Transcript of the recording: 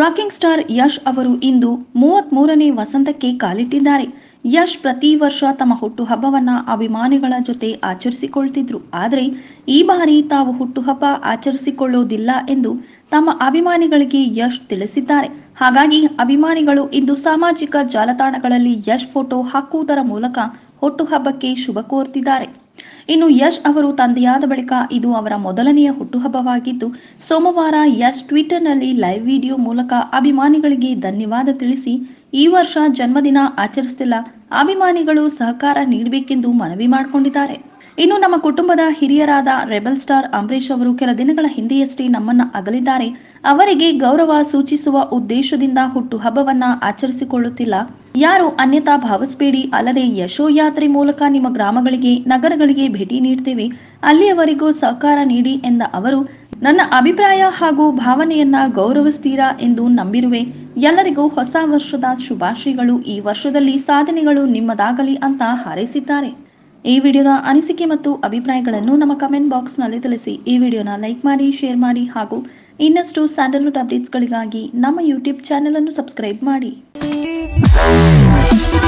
Rocking star Yash ಅವರು ಇಂದು ಮೂವತ್ಮೂರನೇ ವಸಂತಕ್ಕೆ ಕಾಲಿಟ್ಟಿದ್ದಾರೆ. ಯಶ್ ಪ್ರತಿ ವರ್ಷ ತಮ್ಮ ಹುಟ್ಟುಹಬ್ಬವನ್ನ ಅಭಿಮಾನಿಗಳ ಜೊತೆ ಆಚರಿಸಿಕೊಳ್ತಿದ್ರು. ಆದರೆ ಈ ಬಾರಿ ತಾವು ಹುಟ್ಟುಹಬ್ಬ ಆಚರಿಸಿಕೊಳ್ಳುವುದಿಲ್ಲ ಎಂದು ತಮ್ಮ ಅಭಿಮಾನಿಗಳಿಗೆ ಯಶ್ ತಿಳಿಸಿದ್ದಾರೆ. ಹಾಗಾಗಿ ಅಭಿಮಾನಿಗಳು ಇಂದು ಸಾಮಾಜಿಕ ಜಾಲತಾಣಗಳಲ್ಲಿ ಯಶ್ ಫೋಟೋ ಹಾಕುವುದರ ಮೂಲಕ ಹುಟ್ಟುಹಬ್ಬಕ್ಕೆ ಶುಭ ಕೋರ್ತಿದ್ದಾರೆ ಇನ್ನು ಯಶ್ ಅವರು ತಂದೆಯಾದ ಬಳಿಕ ಇದು ಅವರ ಮೊದಲನೆಯ ಹುಟ್ಟುಹಬ್ಬವಾಗಿದ್ದು, ಸೋಮವಾರ ಯಶ್ ಟ್ವಿಟರ್ನಲ್ಲಿ ಲೈವ್ ವಿಡಿಯೋ ಮೂಲಕ ಅಭಿಮಾನಿಗಳಿಗೆ ಧನ್ಯವಾದ ತಿಳಿಸಿ, ಈ ವರ್ಷ ಜನ್ಮದಿನ ಆಚರಿಸ್ತಿಲ್ಲ, ಅಭಿಮಾನಿಗಳು ಸಹಕಾರ ನೀಡಬೇಕೆಂದು ಮನವಿ ಮಾಡಿಕೊಂಡಿದ್ದಾರೆ. ಇನ್ನು ನಮ್ಮ ಕುಟುಂಬದ ಹಿರಿಯರಾದ ರೆಬಲ್ ಸ್ಟಾರ್ ಅಂಬರೀಶ್ ಅವರು ಕೆಲ ದಿನಗಳ ಹಿಂದೆಯಷ್ಟೇ ನಮ್ಮನ್ನ ಅಗಲಿದ್ದಾರೆ. ಅವರಿಗೆ ಗೌರವ ಸೂಚಿಸುವ ಉದ್ದೇಶದಿಂದ ಹುಟ್ಟುಹಬ್ಬವನ್ನ ಆಚರಿಸಿಕೊಳ್ಳುತ್ತಿಲ್ಲ. ಯಾರು ಅನ್ಯತಾ ಭಾವಿಸ್ಬೇಡಿ ಅಲ್ಲದೆ ಯಶೋ ಯಾತ್ರೆ ಮೂಲಕ ನಿಮ್ಮ ಗ್ರಾಮಗಳಿಗೆ, ನಗರಗಳಿಗೆ ಭೇಟಿ ನೀಡ್ತೇವೆ. ಅಲ್ಲಿಯವರೆಗೂ ಸಹಕಾರ ನೀಡಿ ಎಂದ ಅವರು, ನನ್ನ ಅಭಿಪ್ರಾಯ ಹಾಗೂ ಭಾವನೆಯನ್ನ ಗೌರವಿಸ್ತೀರಾ ಎಂದು ನಂಬಿರುವೆ. ಎಲ್ಲರಿಗೂ ಹೊಸ ವರ್ಷದ ಶುಭಾಶಯಗಳು. ಈ ವರ್ಷದಲ್ಲಿ ಸಾಧನೆಗಳು ನಿಮ್ಮದಾಗಲಿ ಅಂತ ಹಾರೈಸಿದ್ದಾರೆ. ಈ ವಿಡಿಯೋದ ಅನಿಸಿಕೆ ಮತ್ತು ಅಭಿಪ್ರಾಯಗಳನ್ನು ನಮ್ಮ ಕಮೆಂಟ್ ಬಾಕ್ಸ್ನಲ್ಲಿ ತಿಳಿಸಿ. ಈ ವಿಡಿಯೋನ ಲೈಕ್ ಮಾಡಿ, ಶೇರ್ ಮಾಡಿ ಹಾಗೂ ಇನ್ನಷ್ಟು ಸ್ಯಾಂಡಲ್ವುಡ್ ಅಪ್ಡೇಟ್ಸ್ಗಳಿಗಾಗಿ ನಮ್ಮ ಯೂಟ್ಯೂಬ್ ಚಾನೆಲ್ ಅನ್ನು ಸಬ್ಸ್ಕ್ರೈಬ್ ಮಾಡಿ. Thank you.